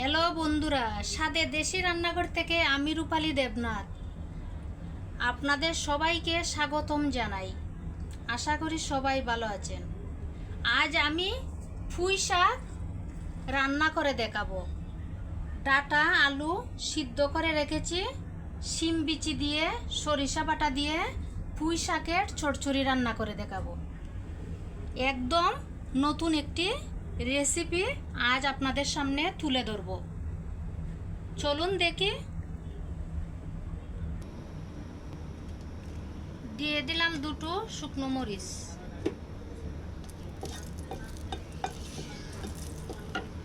Hello বন্ধুরা স্বাদে দেশি রান্নাঘর থেকে আমি রূপালী দেবনাথ। আপনাদের সবাইকে স্বাগতম জানাই। আশা করি সবাই ভালো আছেন। আজ আমি পুঁই শাক রান্না করে দেখাবো। ডাটা, আলু সিদ্ধ করে রেখেছি, শিম বিচি দিয়ে, সরিষা বাটা দিয়ে পুঁই শাকের চড়চড়ি রান্না করে দেখাবো। একদম নতুন একটি রেসিপি আজ আপনাদের সামনে তুলে ধরব। চলুন দেখি। দিয়ে দিলাম দুটো শুকনো মরিচ।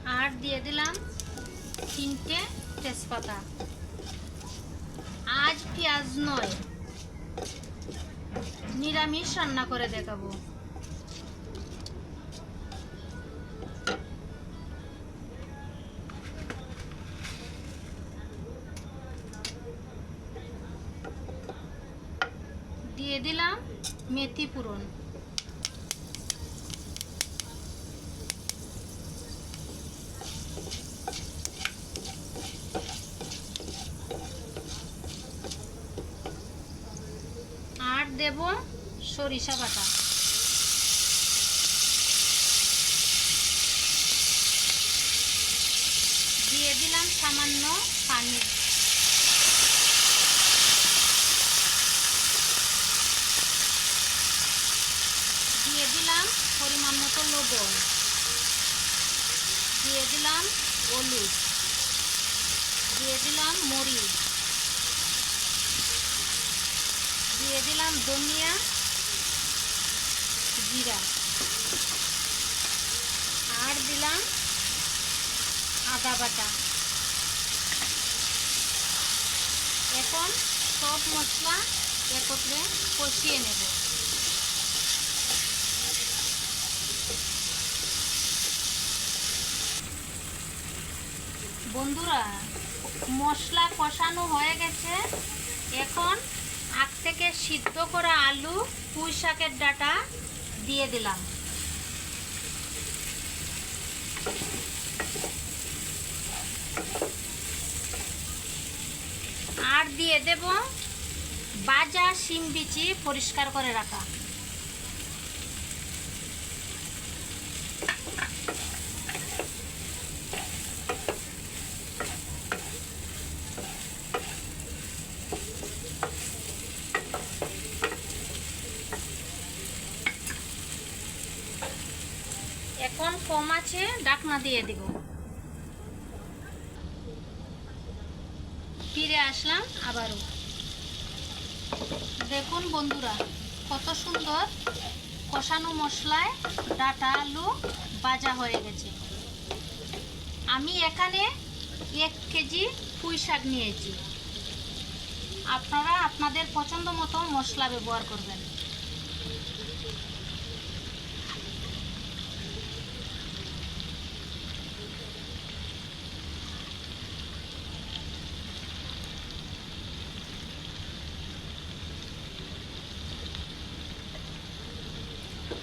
আর দিয়ে দিলাম তিনটে তেজপাতা। আজ পেঁয়াজ নয়। নিরামিষ রান্না করে দেখাবো। দিয়ে দিলাম মেথি পুরন আর দেব সরিষা বাটা। দিয়ে দিলাম সামান্য পানি। দিয়ে দিলাম পরিমাণ মতো লবণ। দিয়ে দিলাম হলুদ। দিয়ে দিলাম মরিচ। দিয়ে দিলাম ধনিয়া জিরা। আর দিলাম আদা বাটা। এখন সব মশলা একত্রে কষিয়ে নেব। বন্ধুরা, মশলা কষানো হয়ে গেছে। এখন আগ থেকে সিদ্ধ করা আলু, পুঁই শাকের ডাটা দিয়ে দিলাম। আর দিয়ে দেব বাজা শিম বিচি পরিষ্কার করে রাখা এখন কম আছে, ডাকনা দিয়ে দিব। ফিরে আসলাম আবারও। দেখুন বন্ধুরা, কত সুন্দর কষানো মশলায় ডাটা আলু ভাজা হয়ে গেছে। আমি এখানে এক কেজি পুঁই শাক নিয়েছি। আপনারা আপনাদের পছন্দ মতো মশলা ব্যবহার করবেন।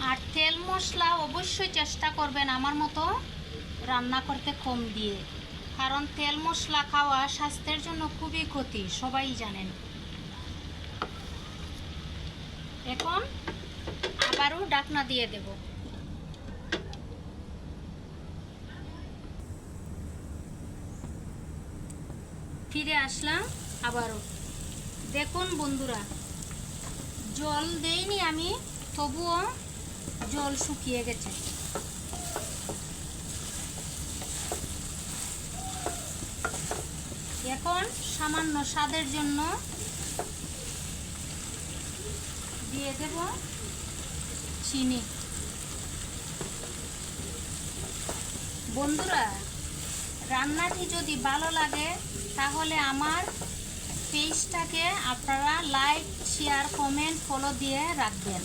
আর তেল মশলা অবশ্যই চেষ্টা করবেন আমার মতো রান্না করতে কম দিয়ে। কারণ তেল মশলা খাওয়া স্বাস্থ্যের জন্য খুবই ক্ষতি, সবাই জানেন। এখন আবারও ডাকনা দিয়ে দেব। ফিরে আসলাম আবারও। দেখুন বন্ধুরা, জল দেইনি আমি, তবুও জল শুকিয়ে গেছে। এখন সামান্য স্বাদের জন্য দিয়ে দেব চিনি। বন্ধুরা, রান্নাটি যদি ভালো লাগে, তাহলে আমার পেজটাকে আপনারা লাইক শেয়ার কমেন্ট ফলো দিয়ে রাখবেন।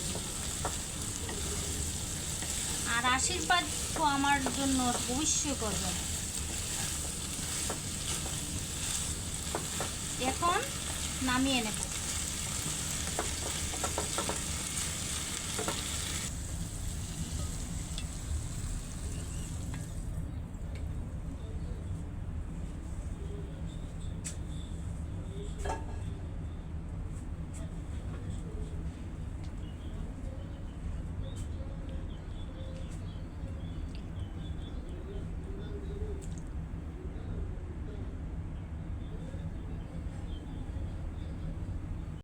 আর আশীর্বাদ তো আমার জন্য অবশ্যই করবেন এখন নামিয়ে নেব।